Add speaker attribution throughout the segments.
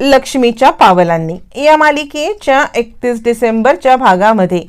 Speaker 1: लक्ष्मीच्या पावलांनी. या मालिकेच्या एकतीस डिसेंबरच्या भागामध्ये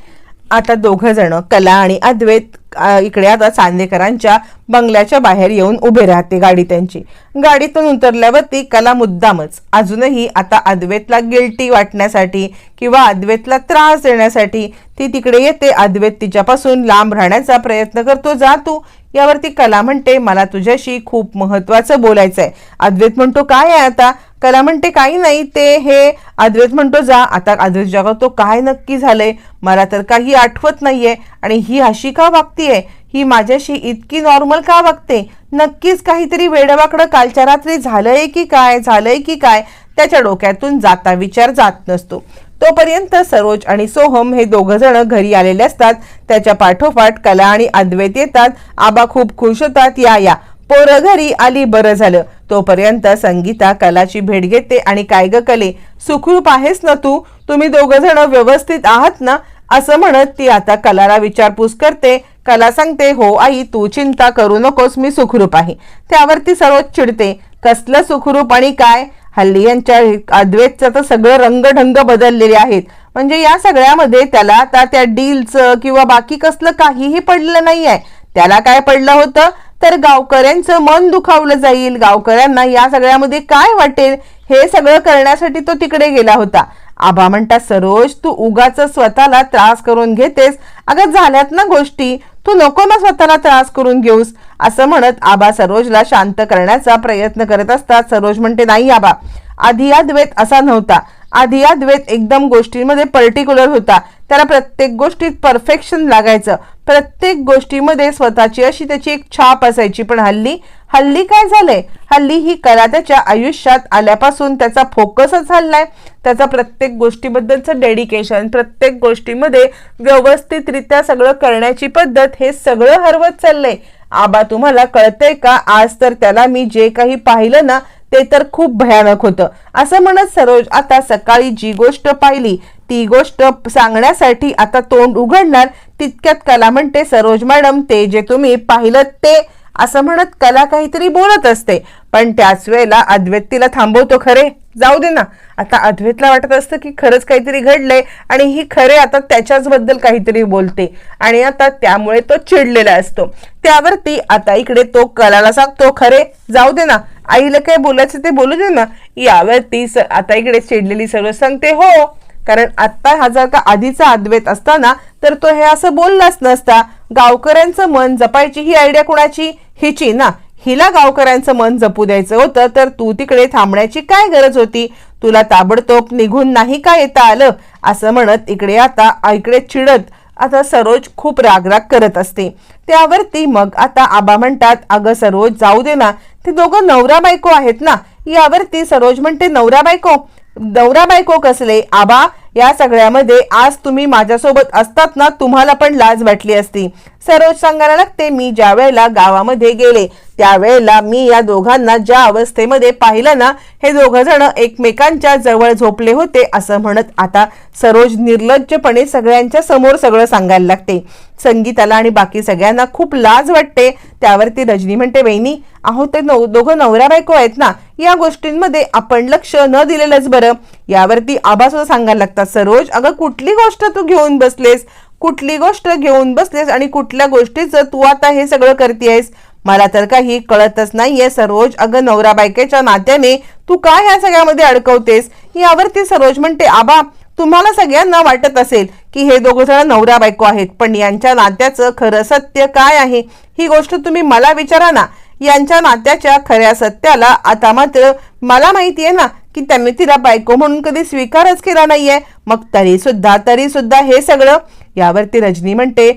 Speaker 1: आता दोघं जण कला आणि अद्वैत इकडे आता चांदेकरांच्या बंगल्याच्या बाहेर येऊन उभे राहते गाडी त्यांची. गाडीतून उतरल्यावरती कला मुद्दामच. अजूनही आता अद्वैतला गिल्टी वाटण्यासाठी किंवा अद्वैतला त्रास देण्यासाठी ती तिकडे येते. अद्वैत तिच्यापासून लांब राहण्याचा प्रयत्न करतो जा तू यावरती कला म्हणते मला तुझ्याशी खूप महत्वाचं बोलायचं आहे अद्वैत म्हणतो काय आहे आता? कला म्हणते काही नाही ते हे अद्वैत म्हणतो जा. आता अद्वैत जगातो काय नक्की झालंय मला तर काही आठवत नाहीये. आणि ही अशी का वागतीये? ही माझ्याशी इतकी नॉर्मल का वागते? नक्कीच काहीतरी वेडवाकडं कालच्या रात्री झालंय की काय झालंय की काय? त्याच्या डोक्यातून जाता विचार जात नसतो. तोपर्यंत सरोज आणि सोहम हे दोघं जण घरी आलेले असतात. त्याच्या पाठोपाठ कला आणि अद्वैत येतात. आबा खूप खुश होतात. या या. पोरं घरी आली बरं झालं. तोपर्यंत संगीता कलाची भेट घेते आणि काय ग कले सुखरूप आहेस ना तू? तुम्ही दोघं जण व्यवस्थित आहात ना? असं म्हणत ती आता कलाला विचारपूस करते. कला सांगते हो आई तू चिंता करू नकोस मी सुखरूप आहे. त्यावर ती सर्वच चिडते. कसलं सुखरूप आणि काय? हल्ली यांच्या अद्वैतचं तर सगळं रंगढंग बदललेले आहेत. म्हणजे या सगळ्यामध्ये त्याला आता त्या डीलचं किंवा बाकी कसलं काहीही पडलं नाही आहे त्याला काय पडलं होतं? तर गावकऱ्यांचं मन दुखावलं जाईल. गावकऱ्यांना या सगळ्यामध्ये काय वाटेल? हे सगळं करण्यासाठी तो तिकडे गेला होता. आबा म्हणता सरोज तू उगाच स्वतःला त्रास करून घेतेस. अगं झाल्यात ना गोष्टी. तू नको ना स्वतःला त्रास करून घेऊस. असं म्हणत आबा सरोजला शांत करण्याचा प्रयत्न करत असतात. सरोज म्हणते नाही आबा. आधी अद्वैत असा नव्हता. आधी अद्वैत एकदम गोष्टींमध्ये पर्टिक्युलर होता. त्याला प्रत्येक गोष्टीत परफेक्शन लागायचं. प्रत्येक गोष्टीमध्ये स्वतःची अशी त्याची एक छाप असायची. पण हल्ली हल्ली काय झालंय? हल्ली ही कला त्याच्या आयुष्यात आल्यापासून त्याचा फोकसच हल्लाय त्याचा प्रत्येक गोष्टीबद्दलचं डेडिकेशन प्रत्येक गोष्टीमध्ये व्यवस्थितरित्या सगळं करण्याची पद्धत हे सगळं हरवत चाललंय. आबा तुम्हाला कळतंय का? आज तर त्याला मी जे काही पाहिलं ना ते तर खूप भयानक होतं. असं म्हणत सरोज आता सकाळी जी गोष्ट पाहिली ती गोष्ट सांगण्यासाठी आता तोंड उघडणार तितक्यात कला म्हणते सरोज मॅडम ते जे तुम्ही पाहिलं ते असं म्हणत कला काहीतरी बोलत असते. पण त्याच वेळेला अद्वैत तिला थांबवतो खरे. जाऊ दे ना. आता अद्वैतला वाटत असतं की खरंच काहीतरी घडलंय आणि ही खरे आता त्याच्याच बद्दल काहीतरी बोलते. आणि आता त्यामुळे तो चिडलेला असतो. त्यावरती आता इकडे तो कलाला सांगतो खरे जाऊ दे ना. आईला काय बोलायचं ते बोलू दे ना. यावरती स- आता इकडे चिडलेली सर्व सांगते हो कारण आत्ता हा जर का आधीचा अद्वैत असताना तर तो हे असं बोललाच नसता. गावकऱ्यांचं मन जपायची ही आयडिया कुणाची? हिची ना. हिला गावकऱ्यांचं मन जपू द्यायचं होतं तर तू तिकडे थांबण्याची काय गरज होती? तुला ताबडतोब निघून नाही का येता आलं? असं म्हणत इकडे आता इकडे चिडत आता सरोज खूप रागराग करत असते. त्यावरती मग आता आबा म्हणतात अगं सरोज जाऊ दे ना. ते दोघं नवरा बायको आहेत ना. यावरती सरोज म्हणते नवरा बायको नवरा बायको कसले? आबा या सगळ्यामध्ये आज तुम्ही माझ्यासोबत असतात ना तुम्हाला पण लाज वाटली असती. सरोज सांगायला लागते मी ज्या वेळेला गावामध्ये गेले त्यावेळेला मी या दोघांना ज्या अवस्थेमध्ये पाहिलं ना हे दोघं जण एकमेकांच्या जवळ झोपले होते असं म्हणत आता सरोज निर्लज्जपणे सगळ्यांच्या समोर सगळं सांगायला लागते. संगीताला आणि बाकी सगळ्यांना खूप लाज वाटते. त्यावरती रजनी म्हणते वहिनी अहो ते नव दोघं नवरा बायको आहेत ना या गोष्टींमध्ये आपण लक्ष न दिलेलंच बरं. यावरती आबा सुद्धा सांगायला लागतात सरोज अगं कुठली गोष्ट तू घेऊन बसलेस? कुठली गोष्ट घेऊन बसलेस? आणि कुठल्या गोष्टीचं तू आता हे सगळं करतेयस? मला तर काही कळतच नाहीये सरोज. अगं नवरा बायकेच्या नात्याने तू काय ह्या सगळ्यामध्ये अडकवतेस? यावरती सरोज म्हणते आबा तुम्हाला सगळ्यांना वाटत असेल की हे दोघं जण नवरा बायको आहेत पण यांच्या नात्याचं खरं सत्य काय आहे? ही गोष्ट तुम्ही मला विचारा ना. यांच्या नात्याच्या खऱ्या सत्याला आता मात्र मला माहिती आहे ना की त्यांनी तिला बायको म्हणून कधी स्वीकारच केला नाहीये. मग तरी सुद्धा तरी सुद्धा हे सगळं यावरती रजनी म्हणते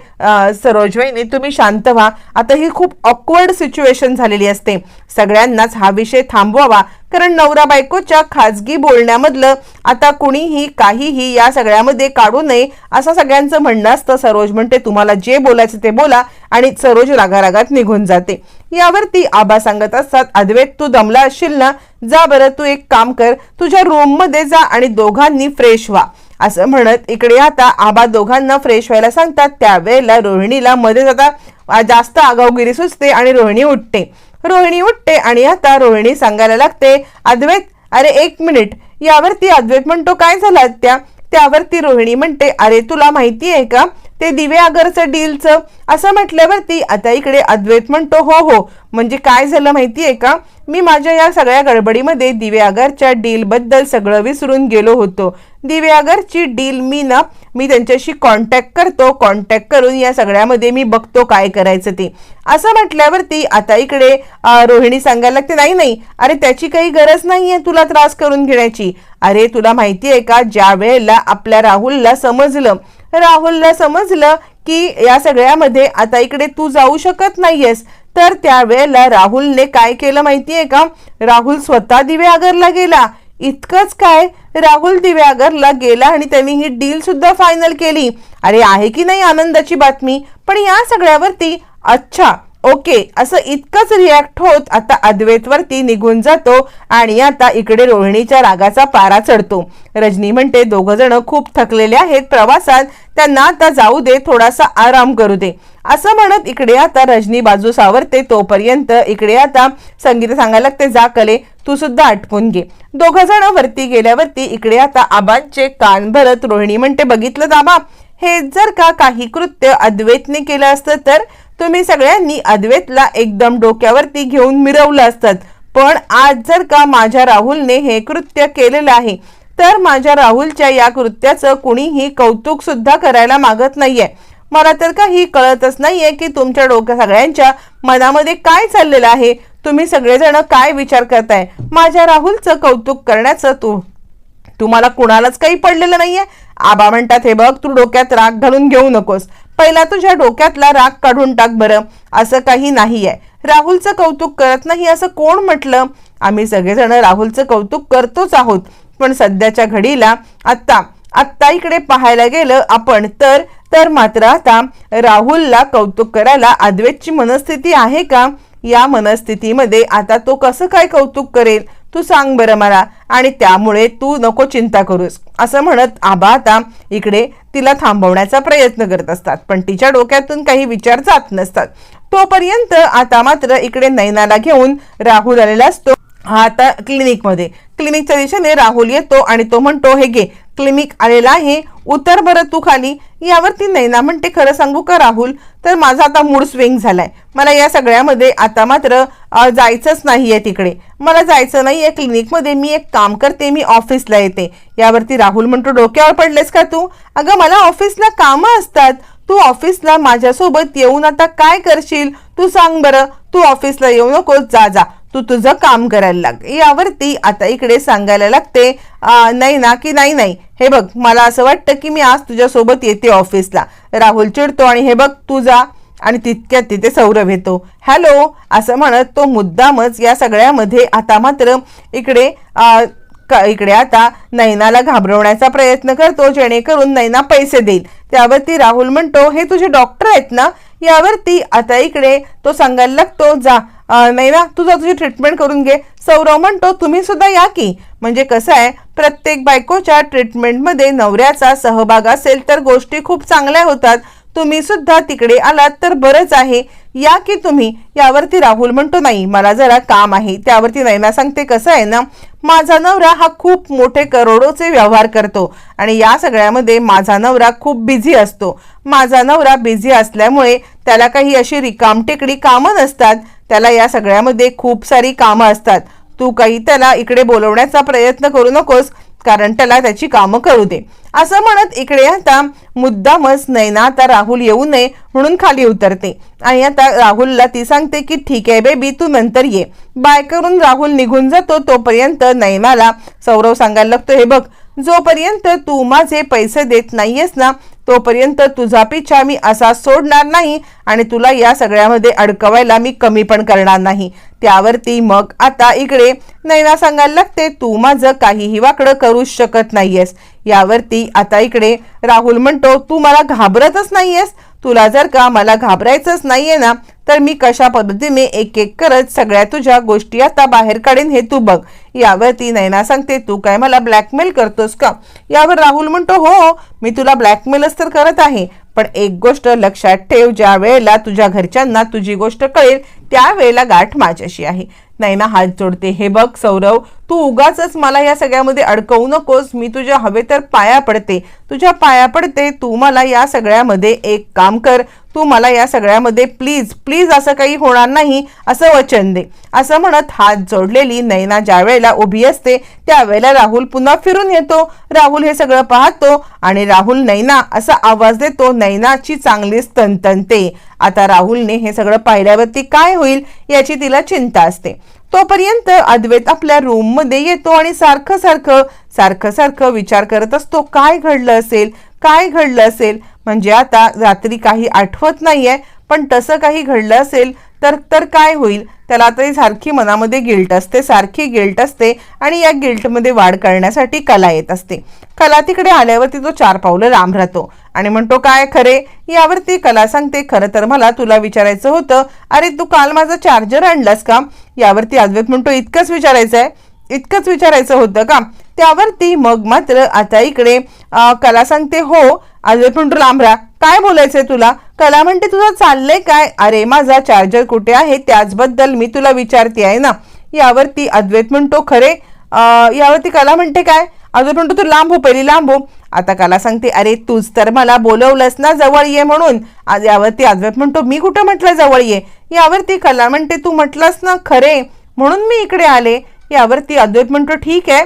Speaker 1: सरोजवाईने तुम्ही शांत व्हा. आता ही खूप ऑकवर्ड सिच्युएशन झालेली असते. सगळ्यांनाच हा विषय थांबवावा. कारण नवरा बायकोच्या खाजगी बोलण्यामधलं आता कुणीही काहीही या सगळ्यामध्ये काढू नये असं सगळ्यांचं म्हणणं असतं. सरोज म्हणते तुम्हाला जे बोलायचं ते बोला. आणि सरोज रागारागात निघून जाते. यावरती आबा सांगत असतात अद्वैत तू दमला असशील ना? जा बरं तू एक काम कर. तुझ्या रूममध्ये जा आणि दोघांनी फ्रेश व्हा. असं म्हणत इकडे आता आबा दोघांना फ्रेश व्हायला सांगतात. त्यावेळेला रोहिणीला मध्ये जाता जास्त आगावगिरी सुचते आणि रोहिणी उठते. रोहिणी उठते आणि आता रोहिणी सांगायला लागते अद्वैत अरे एक मिनिट. यावरती अद्वैत म्हणतो काय झालं त्या त्यावरती रोहिणी म्हणते अरे तुला माहिती आहे का? ते दिवे आगरचं डीलचं असं म्हटल्यावरती आता इकडे अद्वैत म्हणतो हो हो म्हणजे काय झालं माहिती आहे का? मी माझ्या या सगळ्या गडबडीमध्ये दिवे आगरच्या डीलबद्दल सगळं विसरून गेलो होतो. दिवे आगरची डील मी ना मी त्यांच्याशी कॉन्टॅक्ट करतो कॉन्टॅक्ट करून या सगळ्यामध्ये मी बघतो काय करायचं ते. असं म्हटल्यावरती आता इकडे रोहिणी सांगायला लागते नाही नाही अरे त्याची काही गरज नाहीये तुला त्रास करून घेण्याची. अरे तुला माहिती आहे का ज्या वेळेला आपल्या राहुलला समजलं राहुलला समजलं की या सगळ्यामध्ये आता इकडे तू जाऊ शकत नाहीयेस. तर त्यावेळेला राहुलने काय केलं माहितीये का? राहुल स्वतः दिवे आगरला गेला. इतकंच काय? राहुल दिव्यागरला गेला आणि त्यांनी ही डील सुद्धा फायनल केली. अरे आहे की नाही आनंदाची बातमी? पण या सगळ्यावरती अच्छा ओके असं इतकंच रिॲक्ट होत आता अद्वैतवरती निघून जातो आणि आता इकडे रोहिणीच्या रागाचा पारा चढतो. रजनी म्हणते दोघं जण खूप थकलेले आहेत प्रवासात त्यांना आता जाऊ दे थोडासा आराम करू दे. असं म्हणत इकडे आता रजनी बाजू सावरते तोपर्यंत इकडे आता संगीत सांगायला लागते जा कले तू सुद्धा आटपून घे. दोघं जण वरती गेल्यावरती इकडे आता आबांचे कान भरत रोहिणी म्हणते बघितलं दाबा हे जर का काही कृत्य अद्वैतने केलं असतं तर तुम्ही सगळ्यांनी अद्वैतला एकदम डोक्यावरती घेऊन मिरवलं असतात. पण आज जर का माझ्या राहुलने हे कृत्य केलेलं आहे तर माझ्या राहुलच्या या कृत्याचं कुणीही कौतुक सुद्धा करायला मागत नाहीये. मला तर काही कळतच नाहीये की तुमच्या डोक्या सगळ्यांच्या मनामध्ये काय चाललेलं आहे. तुम्ही सगळेजण काय विचार करताय? माझ्या राहुलचं कौतुक करण्याचं तू तुम्हाला कुणालाच काही पडलेलं नाहीये. आबा म्हणतात हे बघ तू डोक्यात राग घालून घेऊ नकोस. पहिला तुझ्या डोक्यातला राग काढून टाक बरं. असं काही नाहीये. राहुलचं कौतुक करत नाही असं कोण म्हटलं? आम्ही सगळेजण राहुलचं कौतुक करतोच आहोत. पण सध्याच्या घडीला आत्ता आत्ता इकडे पाहायला गेलं आपण तर तर मात्र आता राहुलला कौतुक करायला अद्वैतची मनस्थिती आहे का? या मनस्थितीमध्ये आता तो कसं काय कौतुक करेल? तू सांग बरं मला आणि त्यामुळे तू नको चिंता करूस. असं म्हणत आबा आता इकडे तिला थांबवण्याचा प्रयत्न करत असतात. पण तिच्या डोक्यातून काही विचार जात नसतात. तोपर्यंत आता मात्र इकडे नैनाला घेऊन राहुल आलेला असतो. हा आता क्लिनिकमध्ये क्लिनिकच्या दिशेने राहुल येतो आणि तो म्हणतो हे घे क्लिनिक आलेला आहे उतर बरं तू खाली. यावरती नैना म्हणते खरं सांगू का राहुल? तर माझा आता मूड स्विंग झालाय. मला या सगळ्यामध्ये आता मात्र जायचंच नाही आहे तिकडे. मला जायचं नाही आहे क्लिनिकमध्ये. मी एक काम करते मी ऑफिसला येते. यावरती राहुल म्हणतो डोक्यावर पडलेस का तू? अगं मला ऑफिसला कामं असतात. तू ऑफिसला माझ्यासोबत येऊन आता काय करशील? तू सांग बरं. तू ऑफिसला येऊ नकोस. जा जा. तू तुझं काम करायला लाग. यावरती आता इकडे सांगायला लागते नाही ना की नाही नाही. हे बघ मला असं वाटतं की मी आज तुझ्यासोबत येते ऑफिसला. राहुल चिडतो आणि हे बघ तू जा आणि तितक्यात तिथे सौरभ येतो. हॅलो असं म्हणत तो मुद्दामच या सगळ्यामध्ये आता मात्र इकडे क- इकडे आता नैनाला घाबरवण्याचा प्रयत्न करतो जेणेकरून नैना पैसे देईल. त्यावरती राहुल म्हणतो हे तुझे डॉक्टर आहेत ना? यावरती आता इकडे तो सांगायला लागतो जा. अं, नैना तुझा तुझी ट्रीटमेंट करून घे. सौरव म्हणतो तुम्ही सुद्धा या की. म्हणजे कसं आहे प्रत्येक बायकोच्या ट्रीटमेंटमध्ये नवऱ्याचा सहभाग असेल तर गोष्टी खूप चांगल्या होतात. तुम्ही सुद्धा तिकडे आलात तर बरंच आहे. या की तुम्ही? यावरती राहुल म्हणतो नाही मला जरा काम आहे. त्यावरती नैना सांगते कसं आहे ना माझा नवरा हा खूप मोठे करोडोचे व्यवहार करतो आणि या सगळ्यामध्ये माझा नवरा खूप बिझी असतो. माझा नवरा बिझी असल्यामुळे त्याला काही अशी रिकामटेकडी कामं नसतात. त्याला या सगळ्यामध्ये खूप सारी कामं असतात. तू काही त्याला इकडे बोलवण्याचा प्रयत्न करू नकोस कारण त्याला त्याची कामं करू दे. असं म्हणत इकडे आता मुद्दामच नैना आता राहुल येऊ नये म्हणून खाली उतरते. आणि आता राहुलला ती सांगते की ठीक आहे बेबी तू नंतर ये. बाय करून राहुल निघून जातो तोपर्यंत नैनाला सौरव सांगायला लागतो हे बघ जोपर्यंत तू माझे पैसे देत नाहीयेस ना तोपर्यंत तुझा पिछा मी असा सोडणार नाही आणि तुला या सगळ्यामध्ये अडकवायला मी कमी पण करणार नाही. त्यावरती मग आता इकडे नैना सांगायला लागते तू माझं काहीही वाकडं करूच शकत नाहीयेस. यावरती आता इकडे राहुल म्हणतो तू मला घाबरतच नाहीयेस? तुला जर का मला घाबरायचंच नाहीये ना तर मी कशा पद्धतीने एक एक करत सगळ्या तुझ्या गोष्टी आता बाहेर काढेन हे तू बघ. यावरती नैना सांगते तू काय मला ब्लॅकमेल करतोस का? यावर राहुल म्हणतो हो हो, मी तुला ब्लॅकमेलच तर करत आहे पण एक गोष्ट लक्षात ठेव ज्या वेळेला तुझ्या घरच्यांना तुझी गोष्ट कळेल त्यावेळेला गाठ माझ्याशी आहे. नाही ना हात जोडते हे बघ सौरव तू उगाच मला या सगळ्यामध्ये अडकवू नकोस मी तुझ्या हवे तर पाया पडते. तुझ्या पाया पडते तू मला या सगळ्यामध्ये एक काम कर तू मला या सगळ्यामध्ये प्लीज प्लीज असं काही होणार नाही असं वचन दे. असं म्हणत हात जोडलेली नैना ज्या वेळेला उभी असते त्यावेळेला राहुल पुन्हा फिरून येतो. राहुल हे सगळं पाहतो आणि राहुल नैना असा आवाज देतो नैनाची चांगलीच तनतनते आता राहुलने हे सगळं पाहिल्यावरती काय होईल याची तिला चिंता असते. तोपर्यंत अद्वैत आपल्या रूममध्ये येतो आणि सारखं सारखं सारखं सारखं विचार करत असतो काय घडलं असेल? काय घडलं असेल? म्हणजे आता रात्री काही आठवत नाहीये पण तसं काही घडलं असेल तर तर काय होईल? त्याला तरी सारखी मनामध्ये गिल्ट असते सारखी गिल्ट असते आणि या गिल्टमध्ये वाढ करण्यासाठी कला येत असते. कला तिकडे आल्यावरती तो चार पावलं लांब राहतो आणि म्हणतो काय खरे? यावरती कला सांगते खरं तर मला तुला विचारायचं होतं अरे तू काल माझा चार्जर आणलास का? यावरती अद्वैत म्हणतो इतकंच विचारायचं आहे इतकंच विचारायचं होतं का? त्यावरती मग मात्र आता इकडे कला सांगते हो अजय म्हणतो लांबरा काय बोलायचंय तुला? कला म्हणते तुझं चाललंय काय? अरे माझा चार्जर कुठे आहे? त्याचबद्दल मी तुला विचारते आहे ना? यावरती अद्वैत म्हणतो खरे यावरती कला म्हणते काय? अजय म्हणतो तू लांब हो पहिली लांब. हो आता कला सांगते अरे तूच तर मला बोलवलंस ना जवळ ये म्हणून. आज यावरती अद्वैत म्हणतो मी कुठं म्हटलं जवळ ये? यावरती कला म्हणते तू म्हटलंस ना खरे म्हणून मी इकडे आले. यावरती अद्वैत म्हणतो ठीक आहे.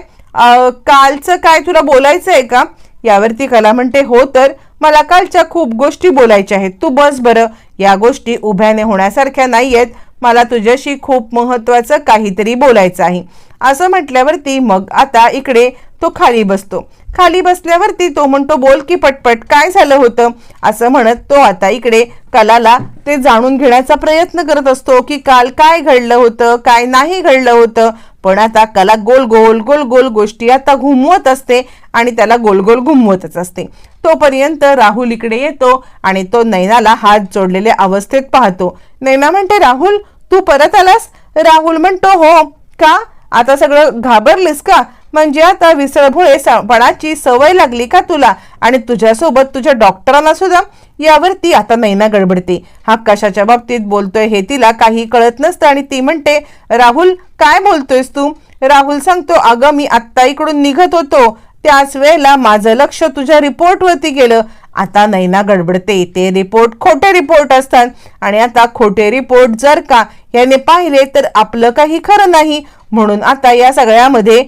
Speaker 1: कालचं काय तुला बोलायचं आहे का? यावरती कला म्हणते हो तर. मला कालच्या खूप गोष्टी बोलायच्या आहेत. तू बस बरं. या गोष्टी उभ्याने होण्यासारख्या नाही आहेत. मला तुझ्याशी खूप महत्वाचं काहीतरी बोलायचं आहे. असं म्हटल्यावरती मग आता इकडे तो खाली बसतो. खाली बसल्यावरती तो म्हणतो बोल की पटपट काय झालं होतं? असं म्हणत तो आता इकडे कलाला ते जाणून घेण्याचा प्रयत्न करत असतो की काल काय घडलं होतं काय नाही घडलं होतं. पण आता कला गोल गोल गोल गोल गोष्टी आता घुमवत असते आणि त्याला गोल गोल घुमवतच असते. तोपर्यंत राहुल इकडे येतो आणि तो नैनाला हात जोडलेल्या अवस्थेत पाहतो. नैना म्हणते राहुल तू परत आलास? राहुल म्हणतो हो. का? आता सगळं घाबरलीस का? म्हणजे आता विसळभोळे पणाची सवय लागली का तुला? आणि तुझ्यासोबत तुझ्या डॉक्टरांना सुद्धा? यावरती आता नैना गडबडते. हा कशाच्या बाबतीत बोलतोय हे तिला काही कळत नसतं आणि ती म्हणते राहुल काय बोलतोयस तू? राहुल सांगतो अगं मी आत्ता इकडून निघत होतो. त्याच वेळेला माझं लक्ष तुझ्या रिपोर्टवरती गेलं. आता नैना गडबडते. ते रिपोर्ट खोटे रिपोर्ट असतात. आणि आता खोटे रिपोर्ट जर का याने पाहिले तर आपलं काही खरं नाही. म्हणून आता या सगळ्यामध्ये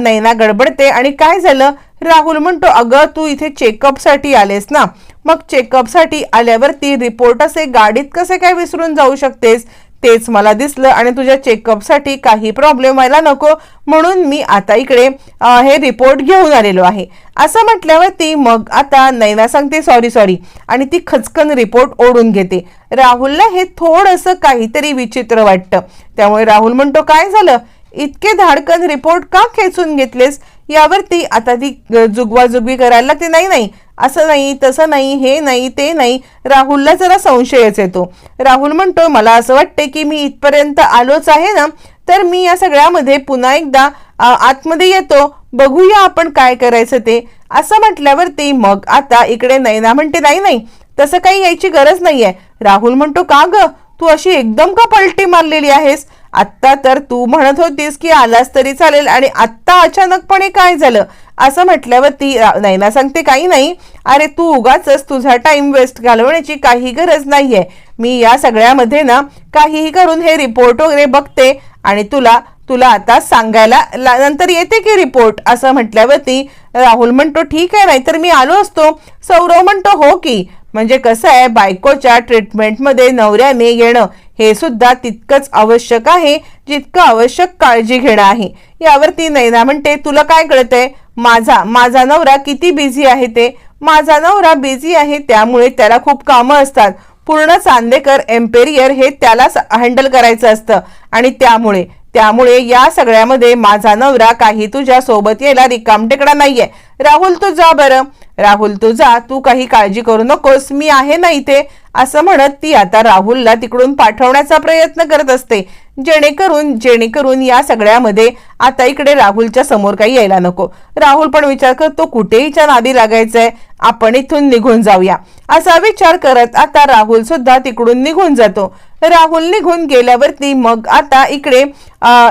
Speaker 1: नैना गडबडते. आणि काय झालं? राहुल म्हणतो अगं तू इथे चेकअपसाठी आलेस ना? मग चेकअपसाठी आल्यावरती रिपोर्ट असे गाडीत कसे काय विसरून जाऊ शकतेस? तेच मला दिसलं आणि तुझ्या चेकअपसाठी काही प्रॉब्लेम व्हायला नको म्हणून मी आता इकडे हे रिपोर्ट घेऊन आलेलो आहे. असं म्हटल्यावरती मग आता नैना सांगते सॉरी सॉरी आणि ती खचकन रिपोर्ट ओढून घेते. राहुलला हे थोडंसं काहीतरी विचित्र वाटतं. त्यामुळे राहुल म्हणतो काय झालं? इतके धाडकन रिपोर्ट का खेचून घेतलेस? यावरती आता ती जुगवाजुगवी करायला लागते. नाही नाही असं नाही तसं नाही हे नाही ते नाही. राहुलला जरा संशयच येतो. राहुल म्हणतो मला असं वाटते की मी इथपर्यंत आलोच आहे ना तर मी या सगळ्यामध्ये पुन्हा एकदा आतमध्ये येतो. बघूया आपण काय करायचं ते. असं म्हटल्यावरती मग आता इकडे नैना म्हणते नाही नाही तसं काही यायची गरज नाहीये. राहुल म्हणतो का ग? तू अशी एकदम का पलटी मारलेली आहेस? आत्ता तर तू म्हणत होतीस की आलास तरी चालेल आणि आत्ता अचानकपणे काय झालं? असं म्हटल्यावर ती नैना सांगते काही नाही. अरे तू उगाच तुझा टाइम वेस्ट घालवण्याची काही गरज नाहीये. मी या सगळ्यामध्ये ना काहीही करून हे रिपोर्ट वगैरे बघते आणि तुला तुला आता सांगायला नंतर येते की रिपोर्ट असं म्हटल्यावरती राहुल म्हणतो ठीक आहे नाहीतर मी आलो असतो. सौरव म्हणतो हो की. म्हणजे कसं आहे बायकोच्या ट्रीटमेंटमध्ये नवऱ्याने येणं हे सुद्धा तितकंच आवश्यक आहे जितकं आवश्यक काळजी घेणं आहे. यावरती नैना म्हणते तुला काय कळतंय? माझा माझा नवरा किती बिझी आहे ते? माझा नवरा बिझी आहे त्यामुळे त्याला खूप कामं असतात. पूर्ण चांदेकर एम्पेरियर हे त्याला हँडल करायचं असतं. आणि त्यामुळे त्यामुळे या सगळ्यामध्ये माझा नवरा काही तुझ्या सोबत यायला रिकामटेकडा नाहीये. राहुल तू जा बरं. राहुल तू जा तू काही काळजी करू नकोस मी आहे ना इथे. असं म्हणत ती आता राहुलला तिकडून पाठवण्याचा प्रयत्न करत असते. जेणेकरून जेणेकरून या सगळ्यामध्ये आता इकडे राहुलच्या समोर काही यायला नको. राहुल पण विचार करतो कुठेहीच्या नादी लागायचंय. आपण इथून निघून जाऊया. असा विचार करत आता राहुल सुद्धा तिकडून निघून जातो. राहुल निघून गेल्यावरती मग आता इकडे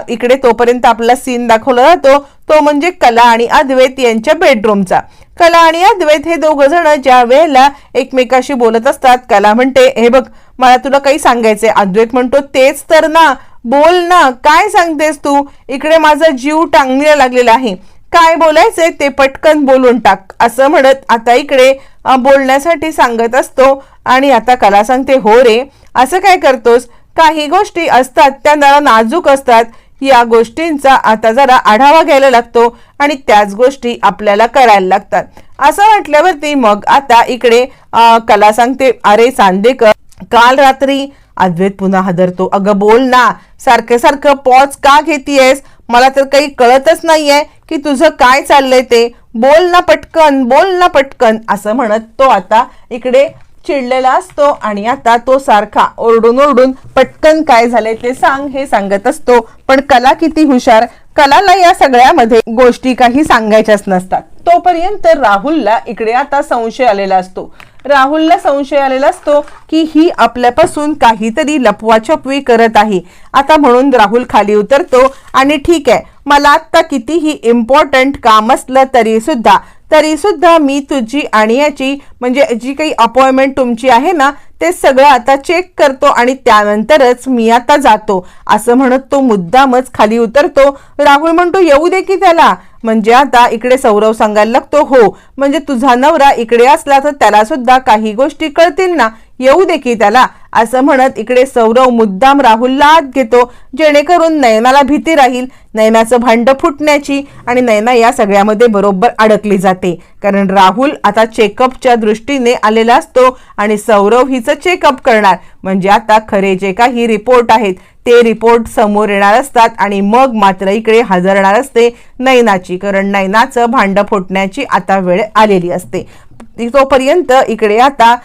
Speaker 1: इकडे तोपर्यंत आपला सीन दाखवला जातो. तो म्हणजे कला आणि अद्वैत यांच्या बेडरूमचा कला आणि अद्वैत हे दोघ जण ज्या वेळेला एकमेकाशी बोलत असतात कला म्हणते हे बघ मला तुला काही सांगायचंय. अद्वैत म्हणतो तेच तर ना. बोल ना. काय सांगतेस तू? इकडे माझा जीव टांगणीला लागलेला आहे. काय बोलायचंय ते पटकन बोलून टाक. असं म्हणत आता इकडे बोलण्यासाठी सांगत असतो आणि आता कला सांगते हो रे असं काय करतोस? काही गोष्टी असतात त्या जरा नाजूक असतात. या गोष्टींचा आता जरा आढावा घ्यायला लागतो आणि त्याच गोष्टी आपल्याला करायला लागतात. असं म्हटल्यावरती मग आता इकडे कला सांगते अरे चांदेकर काल रात्री अद्वैत पुन्हा हादरतो. अगं बोल ना सारखं सारखं पॉज का घेतीयस? मला तर काही कळतच नाहीये की तुझं काय चाललंय ते. बोल ना पटकन बोल ना पटकन असं म्हणत तो आता इकडे चिडलेला असतो आणि आता तो सारखा ओरडून ओरडून पटकन काय झालंय ते सांग हे सांगत असतो. पण कला किती हुशार. कलाला या सगळ्यामध्ये. गोष्टी काही सांगायच्याच नसतात. तोपर्यंत राहुलला इकडे आता संशय आलेला असतो. राहुलला संशय आलेला असतो की ही आपल्यापासून काहीतरी लपवाछपवी करत आहे. आता म्हणून राहुल खाली उतरतो आणि ठीक आहे मला आत्ता कितीही इम्पॉर्टंट काम असलं तरी सुद्धा तरी सुद्धा मी तुझी आणि याची म्हणजे जी काही अपॉइंटमेंट तुमची आहे ना ते सगळं आता चेक करतो आणि त्यानंतरच मी आता जातो. असं म्हणत तो मुद्दामच खाली उतरतो. राहुल म्हणतो येऊ दे की त्याला. म्हणजे आता इकडे सौरव सांगायला लागतो हो म्हणजे तुझा नवरा इकडे असला तर त्याला सुद्धा काही गोष्टी कळतील ना. येऊ दे की त्याला. असं म्हणत इकडे सौरव मुद्दाम राहुलला आत घेतो जेणेकरून नयनाला भीती राहील. नयनाचं भांड फुटण्याची आणि नयना या सगळ्यामध्ये बरोबर अडकली जाते. कारण राहुल आता चेकअपच्या दृष्टीने आलेला असतो आणि सौरव हिचं चेकअप करणार. म्हणजे आता खरे जे काही रिपोर्ट आहेत ते रिपोर्ट समोर येणार असतात आणि मग मात्र इकडे हजरणार असते नयनाची. कारण नयनाचं भांड फुटण्याची आता वेळ आलेली असते. तोपर्यंत इकडे आता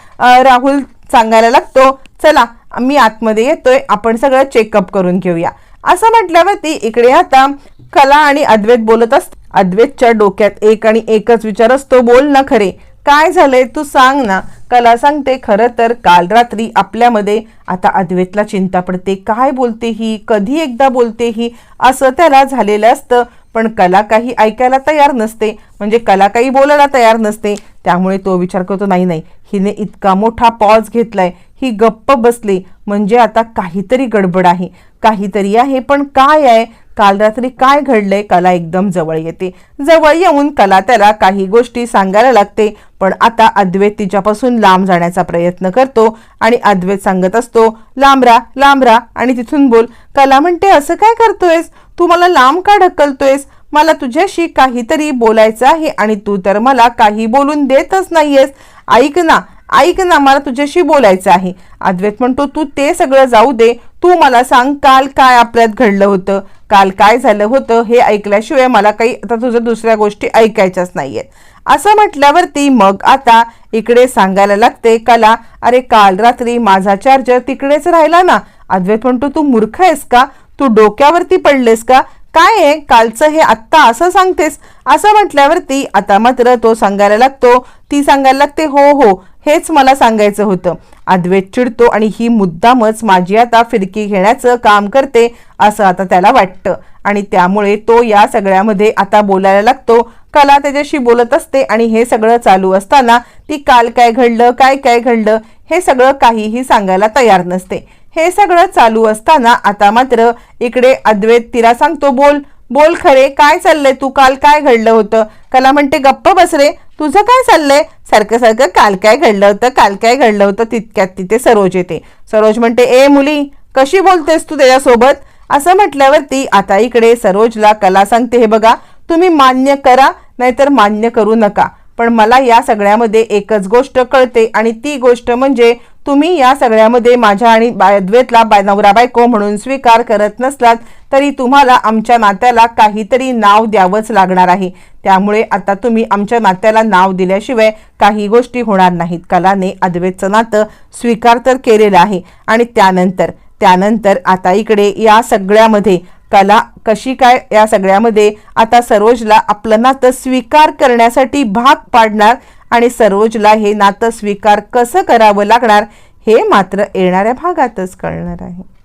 Speaker 1: राहुल सांगायला लागतो चला मी आतमध्ये येतोय आपण सगळं चेकअप करून घेऊया. असं म्हटल्यावरती इकडे आता कला आणि अद्वैत बोलत असत अद्वैतच्या डोक्यात एक आणि एकच विचार असतो बोल ना खरे. काय झालंय तू सांग ना. कला सांगते खरं तर काल रात्री आपल्यामध्ये आता अद्वैतला चिंता पडते. काय बोलते ही? कधी एकदा बोलते ही? असं त्याला झालेलं असतं. पण कला काही ऐकायला तयार नसते म्हणजे कला काही बोलायला तयार नसते त्यामुळे तो विचार करतो नाही नाही हिने इतका मोठा पॉज घेतलाय ही गप्प बसली म्हणजे आता काहीतरी गडबड आहे काहीतरी आहे पण काय आहे? काल रात्री काय घडलंय? कला एकदम जवळ येते. जवळ येऊन कला त्याला काही गोष्टी सांगायला लागते पण आता अद्वैत तिच्यापासून लांब जाण्याचा प्रयत्न करतो आणि अद्वैत सांगत असतो लांबरा लांबरा. आणि तिथून बोल कला म्हणते असं काय करतोयस? तू मला लांब का ढकलतोयस? मला तुझ्याशी काहीतरी बोलायचं आहे आणि तू तर मला काही बोलून देतच नाहीयेस. ऐक ना ऐक ना मला तुझ्याशी बोलायचं आहे. अद्वैत म्हणतो तू ते सगळं जाऊ दे. तू मला सांग काल काय आपल्यात घडलं होतं? काल काय झालं होतं? हे ऐकल्याशिवाय मला काही आता तुझ्या दुसऱ्या गोष्टी ऐकायच्याच नाहीयेत. असं म्हटल्यावरती मग आता इकडे सांगायला लागते कला अरे काल रात्री माझा चार्जर तिकडेच राहिला ना. अद्वैत म्हणतो तू मूर्ख आहेस का? तू डोक्यावरती पडलेस का? काय आहे? कालचं हे आत्ता असं सांगतेस? असं म्हटल्यावरती आता मात्र तो सांगायला लागतो ती सांगायला लागते हो हो हेच मला सांगायचं होतं. अद्वैत चिडतो आणि ही मुद्दामच माझी आता फिरकी घेण्याचं काम करते असं आता त्याला वाटतं. आणि त्यामुळे तो या सगळ्यामध्ये आता बोलायला लागतो कला त्याच्याशी बोलत असते आणि हे सगळं चालू असताना ती काल काय घडलं काय काय घडलं हे सगळं काहीही सांगायला तयार नसते. हे सगळं चालू असताना आता मात्र इकडे अद्वैत तिला सांगतो बोल बोल खरे काय चाललंय तू? काल काय घडलं होतं? कला म्हणते गप्प बसरे तुझं काय चाललंय? सारखं सारखं काल काय घडलं होतं काल काय घडलं होतं तितक्यात तिथे सरोज येते. सरोज म्हणते ए मुली कशी बोलतेस तू त्याच्यासोबत? असं म्हटल्यावरती आता इकडे सरोजला कला सांगते हे बघा तुम्ही मान्य करा नाहीतर मान्य करू नका. पण मला या सगळ्यामध्ये एकच गोष्ट कळते आणि ती गोष्ट म्हणजे तुम्ही या सगळ्यामध्ये माझ्या आणि बायद्वेतला बाय नवरा बायको म्हणून स्वीकार करत नसलात तरी तुम्हाला आमच्या नात्याला काहीतरी नाव द्यावंच लागणार आहे. त्यामुळे आता तुम्ही आमच्या नात्याला नाव दिल्याशिवाय काही गोष्टी होणार नाहीत. कलाने अद्वैतचं नातं स्वीकार तर केलेलं आहे. आणि त्यानंतर त्यानंतर आता इकडे या सगळ्यामध्ये कला कशी काय या सगळ्यामध्ये आता सरोजला आपलं नातं स्वीकार करण्यासाठी भाग पाडणार आणि सरोजला हे नातं स्वीकार कसं करावं लागणार हे मात्र येणाऱ्या भागातच कळणार आहे.